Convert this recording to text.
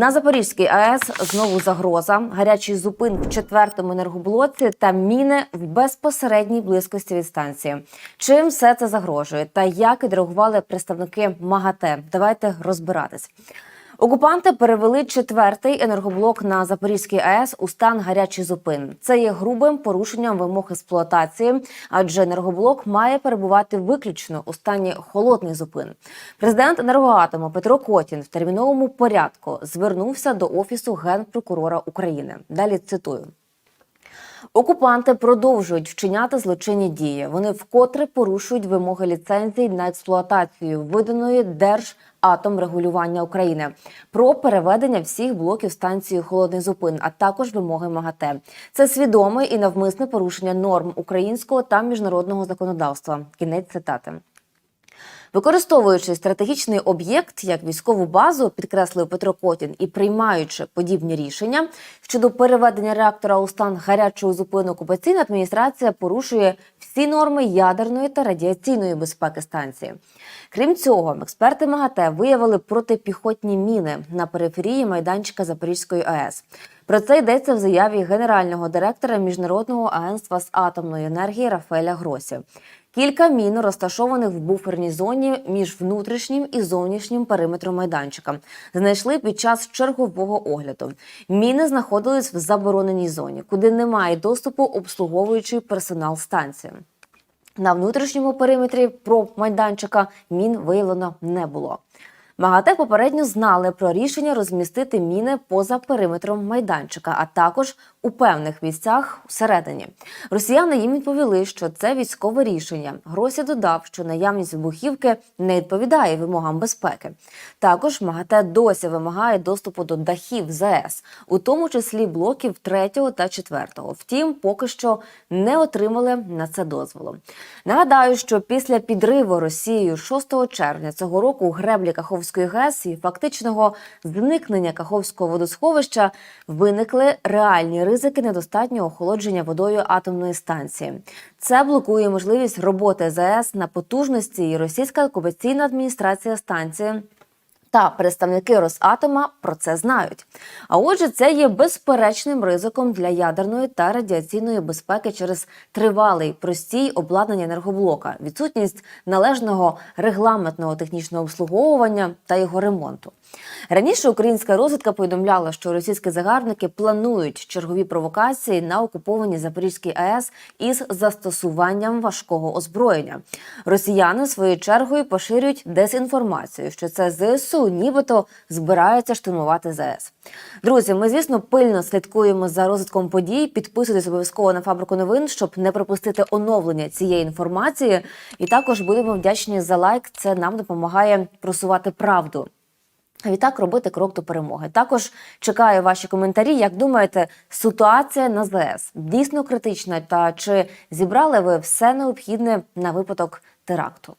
На Запорізькій АЕС знову загроза, гарячий зупин в четвертому енергоблоці та міни в безпосередній близькості від станції. Чим все це загрожує та як відреагували представники МАГАТЕ? Давайте розбиратись. Окупанти перевели четвертий енергоблок на Запорізькій АЕС у стан гарячий зупин. Це є грубим порушенням вимог експлуатації, адже енергоблок має перебувати виключно у стані холодний зупин. Президент енергоатому Петро Котін в терміновому порядку звернувся до офісу генпрокурора України. Далі цитую. Окупанти продовжують вчиняти злочинні дії. Вони вкотре порушують вимоги ліцензій на експлуатацію виданої Держатомрегулювання України про переведення всіх блоків станції холодний зупин, а також вимоги МАГАТЕ. Це свідоме і навмисне порушення норм українського та міжнародного законодавства. Кінець цитати. Використовуючи стратегічний об'єкт як військову базу, підкреслив Петро Котін, і приймаючи подібні рішення щодо переведення реактора у стан гарячого зупину, окупаційна адміністрація порушує всі норми ядерної та радіаційної безпеки станції. Крім цього, експерти МАГАТЕ виявили протипіхотні міни на периферії майданчика Запорізької АЕС. Про це йдеться в заяві генерального директора міжнародного агентства з атомної енергії Рафаеля Гросі. Кілька мін розташованих в буферній зоні між внутрішнім і зовнішнім периметром майданчика. Знайшли під час чергового огляду. Міни знаходились в забороненій зоні, куди немає доступу обслуговуючий персонал станції. На внутрішньому периметрі про майданчика мін виявлено не було. МАГАТЕ попередньо знали про рішення розмістити міни поза периметром майданчика, а також у певних місцях всередині. Росіяни їм відповіли, що це військове рішення. Гросі додав, що наявність вибухівки не відповідає вимогам безпеки. Також МАГАТЕ досі вимагає доступу до дахів ЗС, у тому числі блоків 3 та 4. Втім, поки що не отримали на це дозволу. Нагадаю, що після підриву Росією 6 червня цього року у греблі Каховської ГЕС і фактичного зникнення Каховського водосховища виникли реальні ризики недостатнього охолодження водою атомної станції. Це блокує можливість роботи ЗАЕС на потужності, і російська окупаційна адміністрація станції. Та представники Росатома про це знають. А отже, це є безперечним ризиком для ядерної та радіаційної безпеки через тривалий простій обладнання енергоблока, відсутність належного регламентного технічного обслуговування та його ремонту. Раніше українська розвідка повідомляла, що російські загарбники планують чергові провокації на окупованій Запорізькій АЕС із застосуванням важкого озброєння. Росіяни своєю чергою поширюють дезінформацію, що це ЗСУ нібито збираються штурмувати ЗАЕС. Друзі, ми звісно пильно слідкуємо за розвитком подій. Підписуйтесь обов'язково на фабрику новин, щоб не пропустити оновлення цієї інформації. І також будемо вдячні за лайк. Це нам допомагає просувати правду. А відтак робити крок до перемоги. Також чекаю ваші коментарі. Як думаєте, ситуація на ЗС дійсно критична? Та чи зібрали ви все необхідне на випадок теракту?